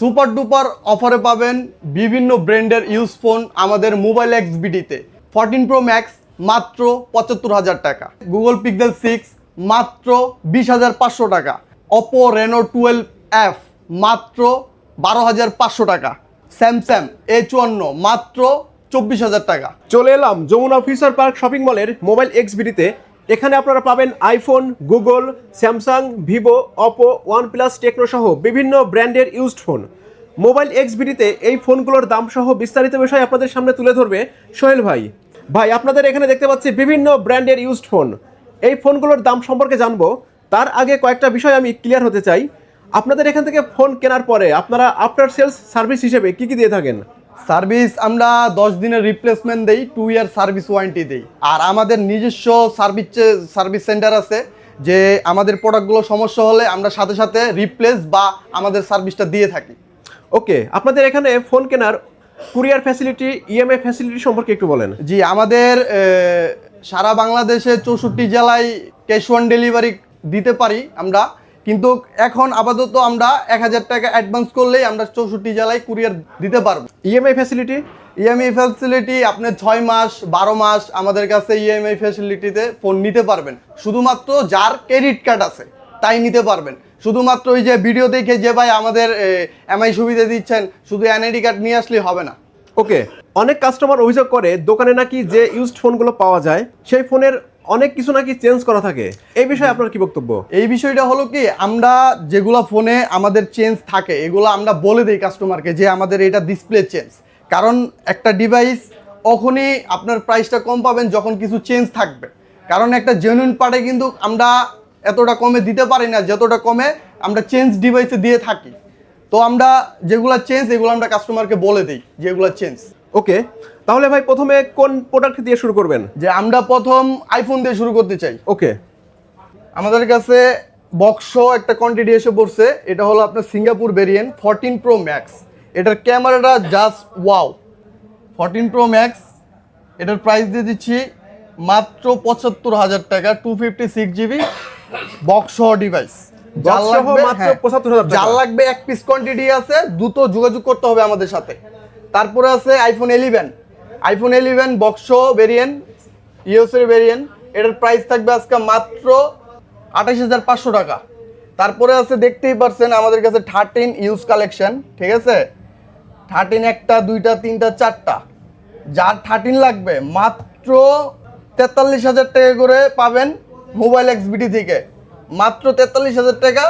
Super duper অফারে পাবেন বিভিন্ন ব্র্যান্ডের ইউজ ফোন আমাদের মোবাইল এক্স বিডিতে ফোরটিন প্রো ম্যাক্স মাত্র পঁচাত্তর হাজার টাকা। গুগল পিক্সেল সিক্স মাত্র বিশ হাজার পাঁচশো টাকা। অপো রেনো টুয়েলভ এফ মাত্র বারো হাজার পাঁচশো টাকা। স্যামসাং এ চুয়ান্ন মাত্র চব্বিশ হাজার টাকা। চলে এলাম যমুনা ফিউচার পার্ক শপিং মলের মোবাইল এক্স বিডিতে এখানে আপনারা পাবেন iPhone, Google, Samsung, Vivo, Oppo, OnePlus, Tecno সহ বিভিন্ন ব্র্যান্ডের ইউজড ফোন। মোবাইল এক্স বিডিতে এই ফোনগুলোর দাম সহ বিস্তারিত বিষয় আপনাদের সামনে তুলে ধরবে সোহেল ভাই। ভাই, আপনাদের এখানে দেখতে পাচ্ছি বিভিন্ন ব্র্যান্ডের ইউজড ফোন। এই ফোনগুলোর দাম সম্পর্কে জানব। তার আগে কয়েকটা বিষয় আমি ক্লিয়ার হতে চাই। আপনাদের এখান থেকে ফোন কেনার পরে আপনারা আফটার সেলস সার্ভিস হিসেবে কি কি দিয়ে থাকেন? সার্ভিস আমরা দশ দিনের রিপ্লেসমেন্ট দেই টু ইয়ার সার্ভিস ওয়ারেন্টি দেই। আর আমাদের নিজস্ব সার্ভিস সার্ভিস সেন্টার আছে যে আমাদের প্রোডাক্টগুলো সমস্যা হলে আমরা সাথে সাথে রিপ্লেস বা আমাদের সার্ভিসটা দিয়ে থাকি। ওকে আপনাদের এখানে ফোন কেনার কুরিয়ার ফ্যাসিলিটি ইএমআই ফ্যাসিলিটি সম্পর্কে একটু বলেন। জি আমাদের সারা বাংলাদেশে চৌষট্টি জেলায় ক্যাশ অন ডেলিভারি দিতে পারি আমরা। কিন্তু এখন আপাতত আমরা এক হাজার টাকা অ্যাডভান্স করলেই আমরা চৌষট্টি জেলায় কুরিয়ার দিতে পারব। ইএমআই ফ্যাসিলিটি ইএমআই ফ্যাসিলিটি আপনি ছয় মাস বারো মাস আমাদের কাছে ইএমআই ফ্যাসিলিটিতে ফোন নিতে পারবেন। শুধুমাত্র যার ক্রেডিট কার্ড আছে তাই নিতে পারবেন। শুধুমাত্র ওই যে ভিডিও দেখে যে ভাই আমাদের এমআই সুবিধা দিচ্ছেন শুধু এনআইডি কার্ড নিয়ে আসলেই হবে না। ওকে অনেক কাস্টমার অভিযোগ করে দোকানে নাকি যে ইউজড ফোনগুলো পাওয়া যায় সেই ফোনের অনেক কিছু নাকি চেঞ্জ করা থাকে। এই বিষয়ে আপনার কি বক্তব্য? এই বিষয়টা হলো কি আমরা যেগুলা ফোনে আমাদের চেঞ্জ থাকে এগুলো আমরা বলে দিই কাস্টমারকে যে আমাদের এটা ডিসপ্লে চেঞ্জ কারণ একটা ডিভাইস তখনই আপনার প্রাইসটা কম পাবেন যখন কিছু চেঞ্জ থাকবে। কারণ একটা জেনুইন পার্টে কিন্তু আমরা এতটা কমে দিতে পারি না যতটা কমে আমরা চেঞ্জ ডিভাইসে দিয়ে থাকি। তো আমরা যেগুলো চেঞ্জ এগুলো আমরা কাস্টমারকে বলে দিই যেগুলো চেঞ্জ ওকে তাহলে ভাই প্রথমে কোন প্রোডাক্ট দিয়ে শুরু করবেন? যে আমরা প্রথম আইফোন দিয়ে শুরু করতে চাই। ওকে। আমাদের কাছে বক্স একটা কোয়ান্টিটি এসে পড়ছে এটা হলো আপনার Singapore variant fourteen pro max এটার ক্যামেরাটা just wow fourteen pro max এটার প্রাইস দিয়ে দিচ্ছি মাত্র পঁচাত্তর হাজার টাকা two fifty six GB box device Box সহ মাত্র 75,000 টাকা। যার লাগবে এক পিস কোয়ান্টিটি আছে দ্রুত যোগাযোগ করতে হবে আমাদের সাথে। তারপরে আছে iPhone eleven iPhone eleven box variant ইউএসের ভেরিয়েন্ট এটার প্রাইস থাকবে আজকে মাত্র আঠাশ হাজার পাঁচশো টাকা। তারপরে আছে দেখতেই পারছেন আমাদের কাছে থার্টিন ইউজ কালেকশন ঠিক আছে? থার্টিন একটা দুইটা তিনটা চারটা। যার থার্টিন লাগবে মাত্র তেতাল্লিশ হাজার টাকা করে পাবেন মোবাইল এক্সবিটি থেকে। মাত্র তেতাল্লিশ হাজার টাকা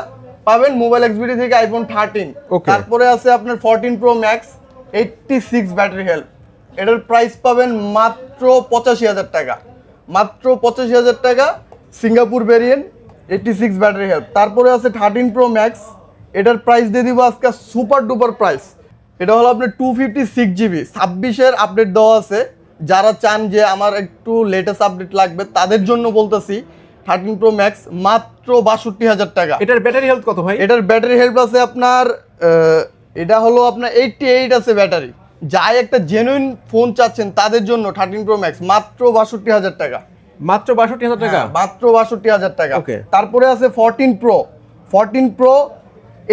পাবেন মোবাইল এক্সবিটি থেকে আইফোন থার্টিন. তারপরে আছে আপনার fourteen pro max eighty six battery health এটার প্রাইস পাবেন মাত্র পঁচাশি হাজার টাকা। মাত্র পঁচাশি হাজার টাকা Singapore variant eighty six battery health তারপরে আছে থার্টিন প্রো ম্যাক্স এটার প্রাইস দিয়ে দিব আজকে সুপার ডুপার প্রাইস এটা হলো আপনার টু ফিফটি সিক্স জিবি ছাব্বিশের আপডেট দেওয়া আছে। যারা চান যে আমার একটু লেটেস্ট আপডেট লাগবে তাদের জন্য বলতেছি থার্টিন প্রো ম্যাক্স মাত্র বাষট্টি হাজার টাকা। এটার ব্যাটারি হেলথ কত ভাই? এটার ব্যাটারি হেল্প আছে আপনার এটা হলো আপনার এইটটি এইট আছে ব্যাটারি যাই একটা জেনুইন ফোন চাচ্ছেন তাদের জন্য থার্টিন প্রো ম্যাক্স মাত্র বাষট্টি হাজার টাকা। মাত্র বাষট্টি হাজার টাকা? হ্যাঁ, মাত্র বাষট্টি হাজার টাকা। Okay. তারপরে আছে fourteen pro fourteen pro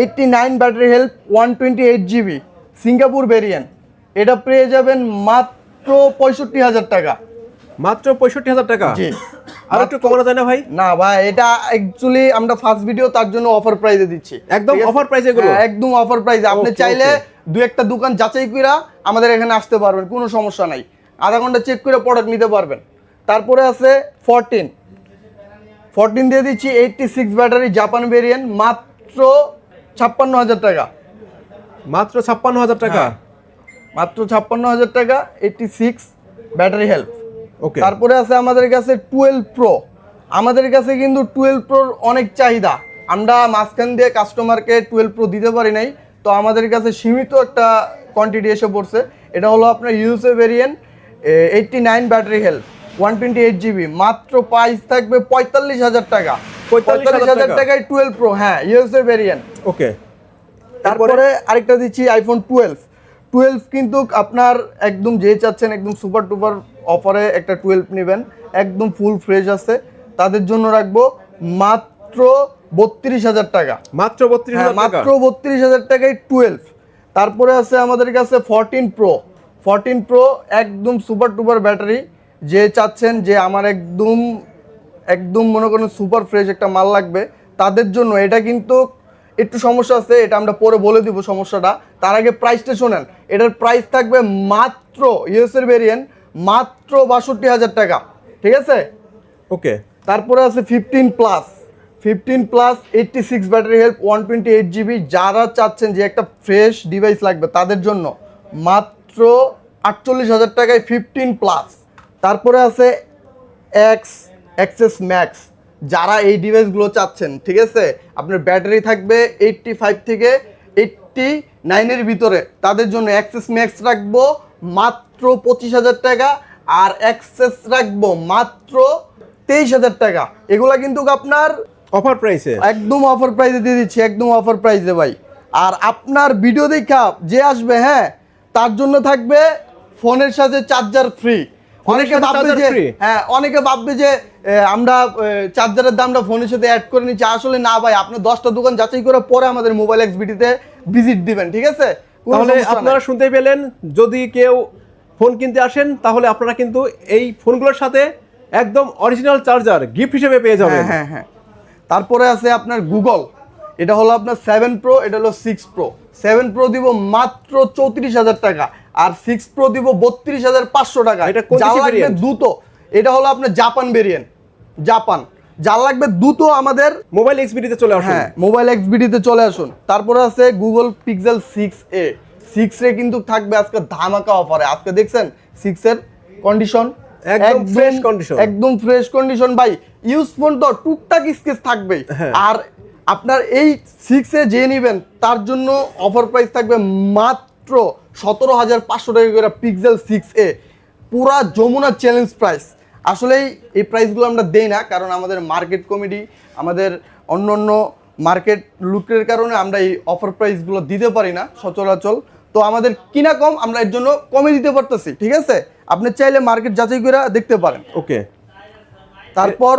eighty nine battery help one twenty eight GB Singapore variant এটা পেয়ে যাবেন মাত্র পঁয়ষট্টি হাজার টাকা। মাত্র পঁয়ষট্টি হাজার টাকা? জি। আর একটু কমানো যায় না ভাই? না ভাই এটা অ্যাকচুয়ালি আমরা ফার্স্ট ভিডিও তার জন্য অফার প্রাইসে দিচ্ছি। একদম অফার এগুলো? হ্যাঁ, একদম অফার প্রাইসে আপনি চাইলে. দু একটা দোকান যাচাই কইরা আমাদের এখানে আসতে পারবেন কোনো সমস্যা নাই। আধা ঘণ্টা চেক করে প্রোডাক্ট নিতে পারবেন। তারপরে আছে ফরটিন ফরটিন দিয়ে দিচ্ছি eighty six battery Japan variant মাত্র ছাপ্পান্ন হাজার টাকা। মাত্র ছাপ্পান্ন হাজার টাকা? হ্যাঁ। মাত্র ছাপ্পান্ন হাজার টাকা eighty six battery help okay তারপরে আছে আমাদের কাছে টুয়েলভ প্রো আমাদের কাছে কিন্তু টুয়েলভ প্রোর অনেক চাহিদা। আমরা মাঝখান দিয়ে কাস্টমারকে টুয়েলভ প্রো দিতে পারি নাই। তো আমাদের কাছে সীমিত একটা কোয়ান্টিটি এসে পড়ছে। এটা হলো আপনার USA variant eighty nine battery health one twenty eight GB মাত্র প্রাইস থাকবে পঁয়তাল্লিশ হাজার টাকা। পঁয়তাল্লিশ হাজার টাকায় টুয়েলভ প্রো হ্যাঁ ইউএসএ ভেরিয়েন্ট ওকে তারপরে আরেকটা দিচ্ছি আইফোন টুয়েলভ টুয়েলভ কিন্তু আপনার একদম যে চাচ্ছেন একদম সুপার টুপার অফারে একটা টুয়েলভ নেবেন। একদম ফুল ফ্রেশ আছে। তাদের জন্য রাখব মাত্র বত্রিশ হাজার টাকা। মাত্র বত্রিশ হ্যাঁ, মাত্র বত্রিশ হাজার টাকায় টুয়েলভ তারপরে আছে আমাদের কাছে ফরটিন প্রো ফরটিন প্রো একদম সুপার টুপার ব্যাটারি যে চাচ্ছেন যে আমার একদম একদম মনে করেন সুপার ফ্রেশ একটা মাল লাগবে তাদের জন্য এটা কিন্তু একটু সমস্যা আছে এটা আমরা পরে বলে দিব সমস্যাটা। তার আগে প্রাইসটা শোনেন এটার প্রাইস থাকবে মাত্র ইউএসের ভেরিয়েন্ট মাত্র বাষট্টি হাজার টাকা। ঠিক আছে? ওকে তারপরে আছে fifteen plus fifteen plus eighty six battery help one twenty eight GB যারা চাচ্ছেন যে একটা ফ্রেশ ডিভাইস লাগবে তাদের জন্য মাত্র আটচল্লিশ হাজার টাকায় ফিফটিন প্লাস তারপরে আছে এক্স এক্সেস ম্যাক্স যারা এই ডিভাইসগুলো চাচ্ছেন, ঠিক আছে? আপনার ব্যাটারি থাকবে এইটটি ফাইভ থেকে এইটটি নাইনের ভিতরে। তাদের জন্য অ্যাক্সেস ম্যাক্স রাখব মাত্র পঁচিশ হাজার টাকা আর অ্যাক্সেস রাখব মাত্র তেইশ হাজার টাকা। এগুলা কিন্তু আপনার অফার প্রাইসে একদম অফার প্রাইসে দিয়ে দিচ্ছি একদম অফার প্রাইসে ভাই। আর আপনার ভিডিও দেখা যে আসবে হ্যাঁ তার জন্য থাকবে ফোনের সাথে চার্জার ফ্রি অনেকে ভাববে যে হ্যাঁ অনেকে ভাববে যে আমরা চার্জারের দামটা ফোনের সাথে অ্যাড করে নিচ্ছি। আসলে না ভাই আপনি দশটা দোকান যাচাই করে পরে আমাদের মোবাইল এক্সবিটিতে ভিজিট দিবেন ঠিক আছে? তাহলে আপনারা শুনতে পেলেন যদি কেউ ফোন কিনতে আসেন তাহলে আপনারা কিন্তু এই ফোনগুলোর সাথে একদম অরিজিনাল চার্জার গিফট হিসেবে পেয়ে যাবেন। হ্যাঁ হ্যাঁ হ্যাঁ। তারপরে আছে আপনার গুগল এটা হলো আপনার সেভেন প্রো এটা হলো সিক্স প্রো সেভেন প্রো দিব মাত্র চৌত্রিশ হাজার টাকা আর সিক্স প্রো দিব বত্রিশ হাজার পাঁচশো টাকা। এটা? দ্রুত এটা হলো আপনার জাপান ভেরিয়েন্ট জাপান যা লাগবে দ্রুত আমাদের মোবাইল এক্সবিডিতে চলে আসুন। হ্যাঁ মোবাইল এক্সবিডিতে চলে আসুন। তারপরে আছে Google Pixel six A six A কিন্তু থাকবে আজকে ধামাকা অফারে আজকে দেখছেন সিক্স এর কন্ডিশন একদম fresh condition। একদম ফ্রেশ কন্ডিশন ভাই ইউজ ফোন তো টুকটাক স্কেচ থাকবেই হ্যাঁ। আর আপনার এই সিক্স এ যে নেবেন তার জন্য অফার প্রাইস থাকবে মাত্র সতেরো হাজার পাঁচশো টাকা করে পিক্সেল সিক্স এ পুরা যমুনা চ্যালেঞ্জ প্রাইস আসলেই এই প্রাইসগুলো আমরা দেই না কারণ আমাদের মার্কেট কমিটি আমাদের অন্য অন্য মার্কেট লুকের কারণে আমরা এই অফার প্রাইসগুলো দিতে পারি না সচরাচল তো আমাদের কিনা কম আমরা এর জন্য কমে দিতে পারতেছি ঠিক আছে? আপনি চাইলে মার্কেট যাচাই করে দেখতে পারেন। ওকে। তারপর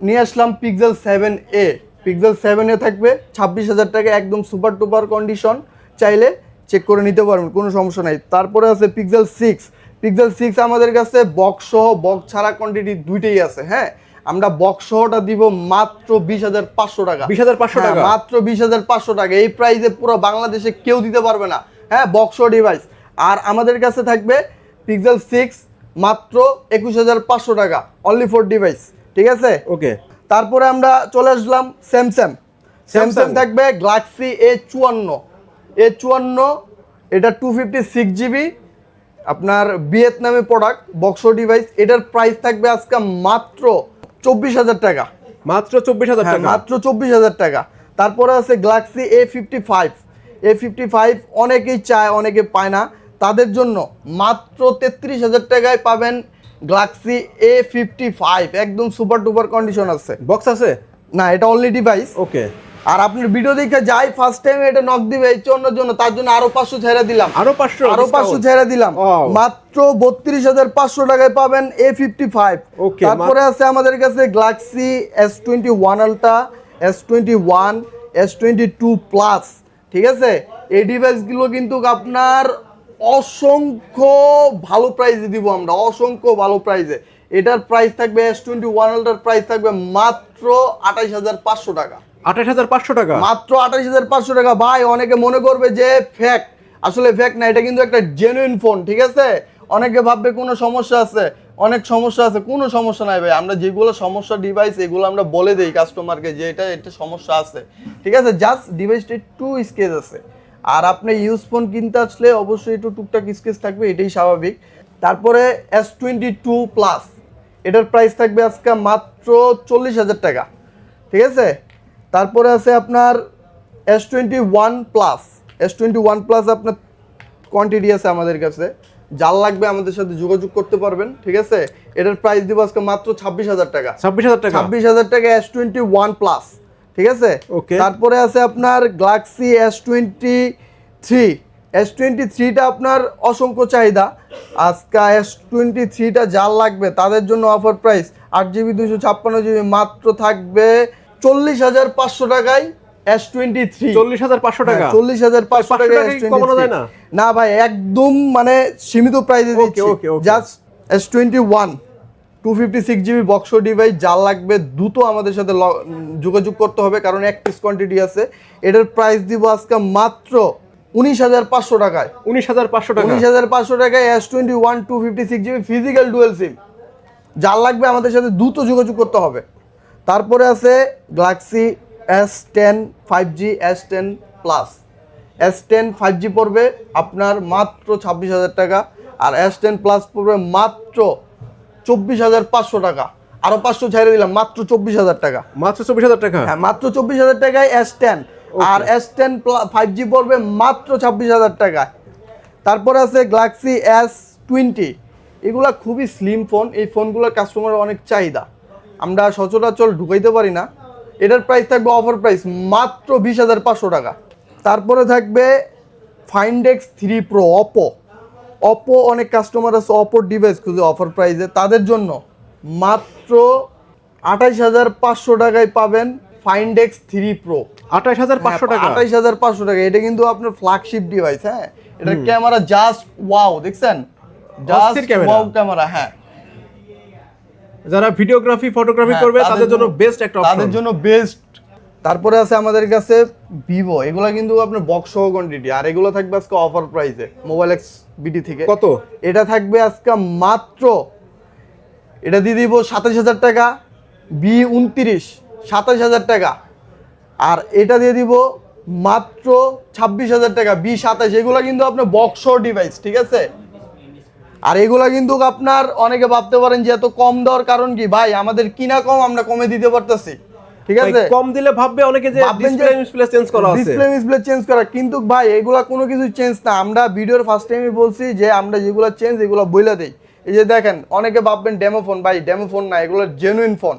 নিয়ে আসলাম Pixel seven A Pixel seven A থাকবে ছাব্বিশ হাজার টাকা একদম সুপার টুপার কন্ডিশন চাইলে চেক করে নিতে পারবেন কোনো সমস্যা নাই। তারপরে আছে পিক্সেল সিক্স পিক্সেল সিক্স আমাদের কাছে বক্স সহ বক্স ছাড়া কোয়ান্টিটি দুইটাই আছে হ্যাঁ? আমরা বক্স সহটা দিব মাত্র বিশ হাজার পাঁচশো টাকা। বিশ হাজার পাঁচশো টাকা? মাত্র বিশ হাজার পাঁচশো টাকা। এই প্রাইসে পুরো বাংলাদেশে কেউ দিতে পারবে না। হ্যাঁ বক্স ডিভাইস আর আমাদের কাছে থাকবে পিক্সেল সিক্স মাত্র একুশ হাজার পাঁচশো টাকা অনলি ফোর ডিভাইস ঠিক আছে? ওকে তারপরে আমরা চলে আসলাম স্যামসাং স্যামসাং থাকবে গ্লাক্সি এ চুয়ান্ন। এ চুয়ান্ন এটা টু ফিফটি সিক্স জিবি আপনার ভিয়েতনামে প্রোডাক্ট বক্স ডিভাইস এটার প্রাইস থাকবে আজকে মাত্র চব্বিশ হাজার টাকা। মাত্র চব্বিশ হাজার হ্যাঁ, টাকা? মাত্র চব্বিশ হাজার টাকা। তারপরে আছে Galaxy A fifty five A fifty five অনেকেই চায় অনেকে পায় না। তাদের জন্য মাত্র তেত্রিশ হাজার টাকায় পাবেন গ্লাক্সি এ ফিফটি ফাইভ একদম সুপার টুপার কন্ডিশন আছে। বক্স আছে? না এটা অনলি ডিভাইস ওকে আর আপনার ভিডিও দেখে যাই ফার্স্ট টাইম এটা নক দিবে এই চন্নের জন্য তার জন্য আরও পাঁচশো ছেড়ে দিলাম। আরও পাঁচশো আরও পাঁচশো ছেড়ে দিলাম। মাত্র বত্রিশ হাজার পাঁচশো টাকায় পাবেন এ ফিফটি ফাইভ তারপরে আছে আমাদের কাছে Galaxy S twenty one ultra S twenty one S twenty two plus ঠিক আছে? এই ডিভাইসগুলো কিন্তু আপনার অসংখ্য ভালো প্রাইসে দিব আমরা অসংখ্য ভালো প্রাইসে এটার প্রাইস থাকবে এস টোয়েন্টি ওয়ান প্রাইস থাকবে মাত্র আঠাইশ হাজার পাঁচশো টাকা। আঠাশ হাজার পাঁচশো টাকা? মাত্র আঠাশ হাজার পাঁচশো টাকা। ভাই অনেকে মনে করবে যে ফ্যাক আসলে ফ্যাক না এটা কিন্তু একটা জেনুইন ফোন ঠিক আছে? অনেকে ভাববে কোনো সমস্যা আছে। অনেক সমস্যা আছে কোনো সমস্যা নাই ভাই। আমরা যেগুলো সমস্যা ডিভাইস এগুলো আমরা বলে দিই কাস্টমারকে যে এটা এটা সমস্যা আছে। ঠিক আছে? জাস্ট ডিভাইসটা একটু স্কেচ আছে। আর আপনি ইউজ ফোন কিনতে আসলে অবশ্যই একটু টুকটাক স্কেচ থাকবে এটাই স্বাভাবিক। তারপরে এস টোয়েন্টি টু প্লাস এটার প্রাইস থাকবে আজকে মাত্র চল্লিশ হাজার টাকা ঠিক আছে? তারপরে আছে আপনার S twenty one plus S twenty one plus আপনার কোয়ান্টিটি আছে আমাদের কাছে যার লাগবে আমাদের সাথে যোগাযোগ করতে পারবেন ঠিক আছে? এটার প্রাইস দিব আজকে মাত্র ছাব্বিশ হাজার টাকা। ছাব্বিশ হাজার টাকা? ছাব্বিশ হাজার টাকা এস টোয়েন্টি ওয়ান প্লাস ঠিক আছে. তারপরে আছে আপনার Galaxy S twenty three S twenty থ্রিটা আপনার অসংখ্য চাহিদা। আজকে এস টোয়েন্টি থ্রিটা যার লাগবে তাদের জন্য অফার প্রাইস আট জিবি দুশো ছাপ্পান্ন জিবি মাত্র থাকবে চল্লিশ হাজার পাঁচশো টাকায় এস টোয়েন্টি থ্রি চল্লিশ হাজার পাঁচশো টাকা? হ্যাঁ, চল্লিশ হাজার পাঁচশো 500 টাকা টাকা না? ভাই একদম মানে সীমিত প্রাইসে দিচ্ছি. Just S twenty one two fifty six GB box device যার লাগবে দ্রুত আমাদের সাথে যোগাযোগ করতে হবে কারণ এক পিস কোয়ান্টিটি আছে। এটার প্রাইস দিব আজকে মাত্র উনিশ হাজার পাঁচশো টাকায়। উনিশ হাজার পাঁচশো টাকা। উনিশ হাজার পাঁচশো টাকায় S twenty one two fifty six GB physical dual sim যার লাগবে আমাদের সাথে দ্রুত যোগাযোগ করতে হবে। তারপরে আছে Galaxy S ten five G S ten plus S ten five G পড়বে আপনার মাত্র ছাব্বিশ হাজার টাকা আর এস টেন প্লাস পড়বে মাত্র চব্বিশ হাজার পাঁচশো টাকা। আরও পাঁচশো ছেড়ে দিলাম মাত্র চব্বিশ হাজার টাকা। মাত্র চব্বিশ হাজার টাকা? হ্যাঁ মাত্র চব্বিশ হাজার টাকায় এস টেন আর এস টেন ফাইভ জি পড়বে মাত্র ছাব্বিশ হাজার টাকায়। তারপরে আছে গ্যালাক্সি এস টোয়েন্টি এগুলা খুবই স্লিম ফোন এই ফোনগুলোর কাস্টমারের অনেক চাহিদা। আমরা সচরাচর ঢুকাইতে পারি না। এটার প্রাইস থাকবে অফার প্রাইস মাত্র বিশ হাজার পাঁচশো টাকা। তারপরে থাকবে Find X three pro Oppo Oppo অনেক কাস্টমার আছে অপোর ডিভাইস খুঁজে অফার প্রাইসে তাদের জন্য মাত্র আঠাইশ হাজার পাঁচশো টাকায় পাবেন ফাইন্ডেক্স থ্রি প্রো আঠাশ হাজার পাঁচশো টাকা? আঠাইশ হাজার পাঁচশো টাকা। এটা কিন্তু আপনার ফ্ল্যাগশিপ ডিভাইস হ্যাঁ? এটার ক্যামেরা জাস্ট ওয়াও দেখছেন? জাস্ট ওয়াও ক্যামেরা হ্যাঁ। যারা ভিডিওগ্রাফি ফটোগ্রাফি হ্যাঁ, করবে তাদের জন্য বেস্ট একটা তাদের জন্য বেস্ট তারপরে আছে আমাদের কাছে ভিভো এগুলা কিন্তু আপনার বক্স সহ কোয়ান্টিটি আর এগুলো থাকবে আজকে অফার প্রাইসে মোবাইল এক্স বিডি থেকে। কত? এটা থাকবে আজকে মাত্র এটা দিয়ে দিব সাতাশ হাজার টাকা বি উনত্রিশ সাতাশ হাজার টাকা। আর এটা দিয়ে দিব মাত্র ছাব্বিশ হাজার টাকা বি সাতাশ এগুলো কিন্তু আপনার বক্স ডিভাইস ঠিক আছে? আর এগুলা কিন্তু আপনার অনেকে ভাবতে পারেন যে এত কম দেওয়ার কারণ কি? ভাই আমাদের কিনা কম আমরা কমে দিতে পারতেছি। ঠিক আছে? কম দিলে ভাববে অনেকে যে ডিসপ্লে ডিসপ্লে চেঞ্জ করা আছে। ডিসপ্লে মিসপ্লে চেঞ্জ করা। কিন্তু ভাই এগুলা কোনো কিছু চেঞ্জ না। আমরা ভিডিওর ফার্স্ট টাইমে বলছি যে আমরা যেগুলো চেঞ্জ এগুলো বইলা দেই। এই যে দেখেন অনেকে ভাববেন ডেমো ফোন ভাই ডেমো ফোন না এগুলো জেনুইন ফোন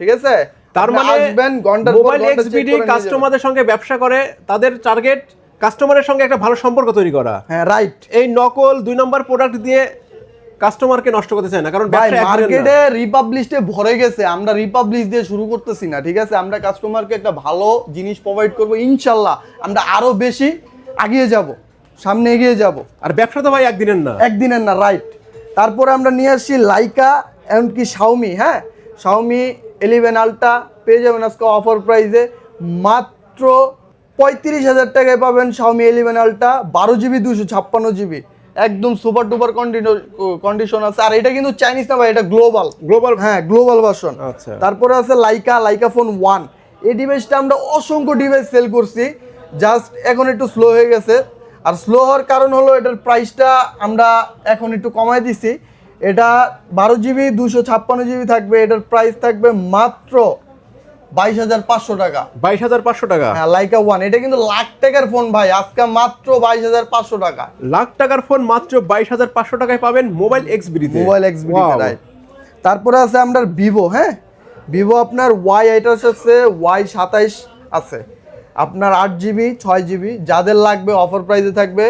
ঠিক আছে? তার মানে আসবেন ঘণ্টার মোবাইল যাবেন। কাস্টমারদের সঙ্গে ব্যবসা করে তাদের টার্গেট কাস্টমারের সঙ্গে একটা ভালো সম্পর্ক তৈরি করা। হ্যাঁ রাইট এই নকল দুই নম্বর প্রোডাক্ট দিয়ে কাস্টমারকে নষ্ট করতে চায় না কারণ। মার্কেটে রিপাবলিশে ভরে গেছে আমরা রিপাবলিশ দিয়ে শুরু করতেছি না ঠিক আছে? আমরা কাস্টমারকে একটা ভালো জিনিস প্রোভাইড করব ইনশাল্লাহ। আমরা আরও বেশি এগিয়ে যাব সামনে এগিয়ে যাব। আর ব্যবসা তো ভাই একদিনের না। একদিনের না রাইট তারপরে আমরা নিয়ে আসছি লাইকা এমনকি শাওমি হ্যাঁ? শাওমি ইলেভেন আলট্রা পেয়ে যাবেন আজকে অফার প্রাইসে মাত্র পঁয়ত্রিশ হাজার টাকায় পাবেন শাওমি ইলেভেন আলট্রা বারো জিবি দুশো ছাপ্পান্ন জিবি একদম সুপার ডুপার কন্ডিশন আছে। আর এটা কিন্তু চাইনিজ না ভাই এটা গ্লোবাল গ্লোবাল হ্যাঁ গ্লোবাল ভার্সন আচ্ছা। তারপরে আছে লাইকা লাইকা ফোন ওয়ান এই ডিভাইসটা আমরা অসংখ্য ডিভাইস সেল করছি। জাস্ট এখন একটু স্লো হয়ে গেছে। আর স্লো হওয়ার কারণ হলো এটার প্রাইসটা আমরা এখন একটু কমাই দিছি। এটা বারো জিবি দুশো ছাপ্পান্ন জিবি থাকবে। এটার প্রাইস থাকবে মাত্র বাইশ হাজার পাঁচশো টাকা। বাইশ হাজার পাঁচশো টাকা? হ্যাঁ লাইকা ওয়ান এটা কিন্তু লাখ টাকার ফোন ভাই আজকে মাত্র বাইশ হাজার পাঁচশো টাকা। লাখ টাকার ফোন মাত্র বাইশ হাজার পাঁচশো টাকায় পাবেন মোবাইল এক্সবিডিতে মোবাইল এক্স রাইট তারপরে আছে আপনার ভিভো হ্যাঁ? ভিভো আপনার ওয়াই আইটাস আছে ওয়াই সাতাইশ আছে। আপনার আট জিবি ছয় জিবি যাদের লাগবে অফার প্রাইসে থাকবে।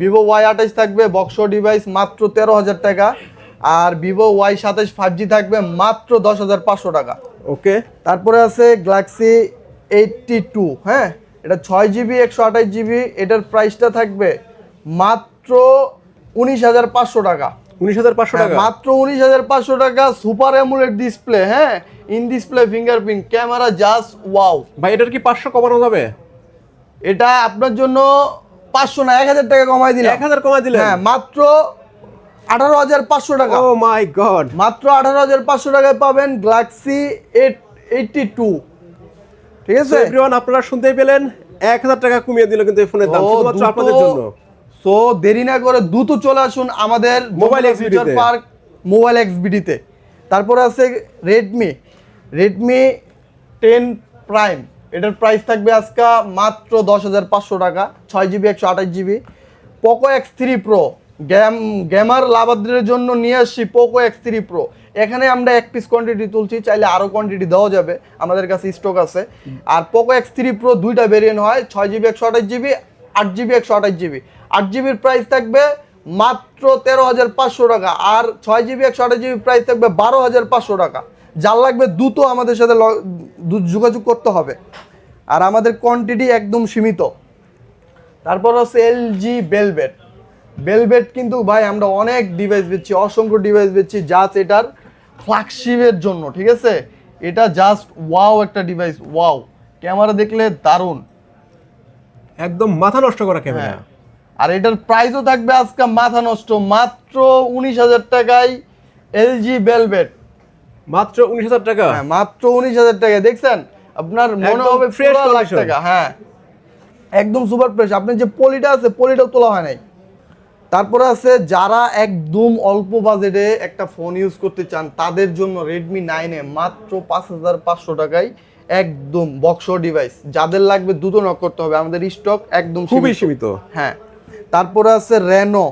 ভিভো ওয়াই আঠাইশ থাকবে বক্সো ডিভাইস মাত্র তেরো হাজার টাকা। আর ভিভো ওয়াই সাতাইশ ফাইভ জি থাকবে মাত্র দশ হাজার পাঁচশো টাকা। ওকে? তারপরে আছে গ্যালাক্সি এইটটি টু হ্যাঁ? এটা ছয় জিবি একশো আঠাশ জিবি এটার প্রাইসটা থাকবে মাত্র উনিশ হাজার পাঁচশো টাকা। উনিশ হাজার পাঁচশো হ্যাঁ, টাকা? মাত্র উনিশ হাজার পাঁচশো টাকা সুপার অ্যামুলেট ডিসপ্লে হ্যাঁ? In display fingerprint camera just wow ভাই এটার কি পাঁচশো কমানো যাবে? এটা আপনার জন্য পাঁচশো না এক হাজার টাকা কমাই দিলে এক হাজার কমায় দিলে হ্যাঁ মাত্র আঠারো হাজার পাঁচশো টাকা। ও মাই গড মাত্র আঠারো হাজার পাঁচশো টাকায় পাবেন গ্যালাক্সি এইট এইটটি টু ঠিক আছে? এভরিওয়ান আপনারা শুনতেই পেলেন এক হাজার টাকা কমিয়ে দিল কিন্তু এই ফোনের দাম শুধুমাত্র আপনাদের জন্য। সো দেরি না করে দ্রুত চলে আসুন আমাদের মোবাইল ফিউচার পার্ক মোবাইল এক্সবিডিতে তারপরে আছে রেডমি রেডমি টেন প্রাইম এটার প্রাইস থাকবে আজকে মাত্র দশ হাজার পাঁচশো টাকা ছয় জিবি একশো আঠাশ GB Poco X three pro গ্যাম gamer লাভাদ্রের জন্য নিয়ে আসছি পোকো এক্স থ্রি প্রো এখানে আমরা এক পিস কোয়ান্টিটি তুলছি, চাইলে আরও কোয়ান্টিটি দেওয়া যাবে। আমাদের কাছে স্টক আছে। আর পোকো এক্স থ্রি প্রো দুইটা ভেরিয়েন্ট হয়, ছয় জিবি একশো আঠাশ জিবি আট জিবি একশো আঠাশ জিবি আট জিবির প্রাইস থাকবে মাত্র তেরো হাজার পাঁচশো টাকা, আর ছয় জিবি একশো আঠাশ জিবি প্রাইস থাকবে বারো হাজার পাঁচশো টাকা। যার লাগবে দ্রুত আমাদের সাথে যোগাযোগ করতে হবে। আর আমাদের কোয়ান্টিটি একদম সীমিত। তারপর হচ্ছে এলজি বেলভেট বেলভেট কিন্তু ভাই আমরা অনেক ডিভাইস বেচছি অসংখ্য ডিভাইস বেচছি জাস্ট এটার ফ্ল্যাগশিপের জন্য ঠিক আছে? এটা জাস্ট ওয়াও একটা ডিভাইস ওয়াও ক্যামেরা দেখলে দারুণ। একদম মাথা নষ্ট করা ক্যামেরা আর এটার প্রাইসও থাকবে আজকে মাথা নষ্ট মাত্র উনিশ হাজার টাকায় এলজি বেলভেট মাত্র উনিশ হাজার টাকা? হ্যাঁ মাত্র উনিশ হাজার টাকা দেখছেন? আপনার মনে হবে ফ্রেশ লাখ। টাকা হ্যাঁ। একদম সুপার ফ্রেশ আপনি যে পলিটা আছে পলিটাও তোলা হয় নাই। তারপরে আছে যারা একদম অল্প বাজেটে একটা ফোন ইউজ করতে চান তাদের জন্য রেডমি নাইনে মাত্র পাঁচ হাজার পাঁচশো টাকায় একদম বক্স ডিভাইস যাদের লাগবে দ্রুত নক করতে হবে আমাদের স্টক একদম খুবই সীমিত। সীমিত। হ্যাঁ। তারপরে আছে Reno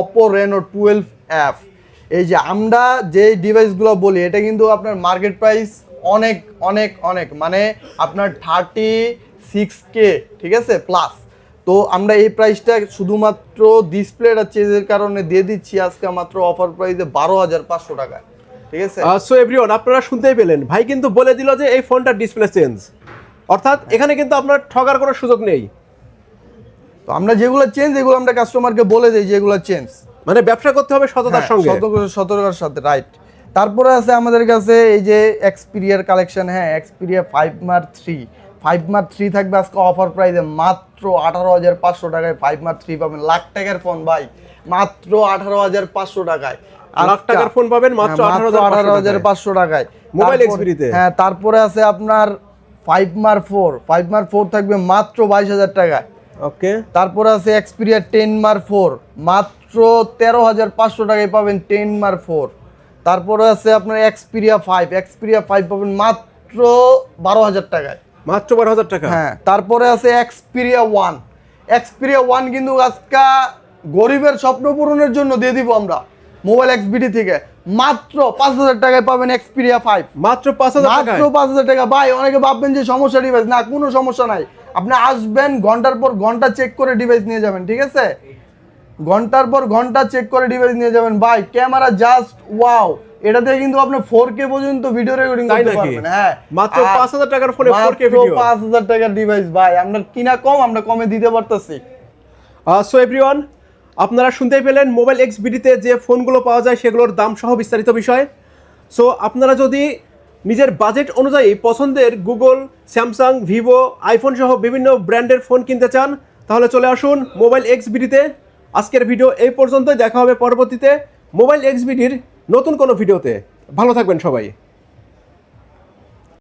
Oppo Reno twelve F এই যে আমরা যে ডিভাইসগুলো বলি এটা কিন্তু আপনার মার্কেট প্রাইস অনেক অনেক অনেক। মানে আপনার থার্টি সিক্স কে ঠিক আছে? প্লাস তো আমরা এই প্রাইসটা শুধুমাত্র ডিসপ্লেটা চেঞ্জের কারণে দিয়ে দিচ্ছি আজকে মাত্র অফার প্রাইসে বারো হাজার পাঁচশো টাকা। ঠিক আছে? সো এভরিওয়ান আপনারা শুনতেই পেলেন। ভাই কিন্তু বলে দিল যে এই ফোনটা ডিসপ্লে চেঞ্জ অর্থাৎ এখানে কিন্তু আপনার ঠগার কোনো সুযোগ নেই। তো আমরা যেগুলো চেঞ্জ এগুলো আমরা কাস্টমারকে বলে দিই যেগুলো চেঞ্জ মানে ব্যবসা করতে হবে সততার হ্যাঁ, সঙ্গে। সতর্কতার সাথে রাইট তারপরে আছে আমাদের কাছে এই যে এক্সপিরিয়ার কালেকশন হ্যাঁ Xperia five mark three five mark three থাকবে আজকে অফার প্রাইসে মাত্র আঠারো হাজার পাঁচশো টাকায় ফাইভ মার থ্রি পাবেন। লাখ টাকার ফোন ভাই মাত্র আঠারো হাজার পাঁচশো টাকায়। লাখ টাকার ফোন পাবেন মাত্র হ্যাঁ, 18,500 আঠারো হাজার পাঁচশো টাকায়। মোবাইল এক্সপিরিতে। হ্যাঁ তারপরে আছে আপনার ফাইভ মার ফোর ফাইভ মার ফোর থাকবে মাত্র বাইশ হাজার টাকায়। ওকে তারপরে আছে এক্সপিরিয়া টেন মার ফোর মাত্র তেরো হাজার পাঁচশো টাকায় পাবেন টেন মার ফোর তারপরে আছে আপনার এক্সপিরিয়া ফাইভ এক্সপিরিয়া ফাইভ পাবেন মাত্র বারো হাজার টাকায়। মাত্র বারো হাজার টাকা? হ্যাঁ তারপরে আছে এক্সপিরিয়া ওয়ান এক্সপিরিয়া ওয়ান কিন্তু আজকা গরিবের স্বপ্ন পূরণের জন্য দিয়ে দিব আমরা মোবাইল এক্সবিডি থেকে। মাত্র পাঁচ হাজার টাকায় পাবেন এক্সপিরিয়া ফাইভ মাত্র পাঁচ হাজার মাত্র পাঁচ হাজার টাকা। ভাই অনেকে ভাববেন যে সমস্যা ডিভাইস না কোনো সমস্যা নাই। আপনি আসবেন ঘণ্টার পর ঘণ্টা চেক করে ডিভাইস নিয়ে যাবেন ঠিক আছে? ঘণ্টার পর ঘণ্টা চেক করে ডিভাইস নিয়ে যাবেন। ভাই ক্যামেরা জাস্ট ওয়াও এটাতে কিন্তু আপনি ফোর কে পর্যন্ত ভিডিও রেকর্ডিং করতে পারবেন হ্যাঁ। মাত্র আর 5,000 টাকার ফোনে 4K মাত্র ভিডিও। 5000 টাকার ডিভাইস ভাই আমরা কিনা কম আমরা কমে দিতে পারতাছি। সো এভরিওয়ান আপনারা শুনতেই পেলেন মোবাইল এক্স বিডিতে যে ফোনগুলো পাওয়া যায় সেগুলোর দাম সহ বিস্তারিত বিষয়। সো আপনারা যদি নিজের বাজেট অনুযায়ী পছন্দের গুগল স্যামসাং ভিভো আইফোন সহ বিভিন্ন ব্র্যান্ডের ফোন কিনতে চান তাহলে চলে আসুন মোবাইল এক্স বিডিতে আজকের ভিডিও এই পর্যন্তই দেখা হবে পরবর্তীতে। মোবাইল এক্স বিডির নতুন কোনো ভিডিওতে। ভালো থাকবেন সবাই।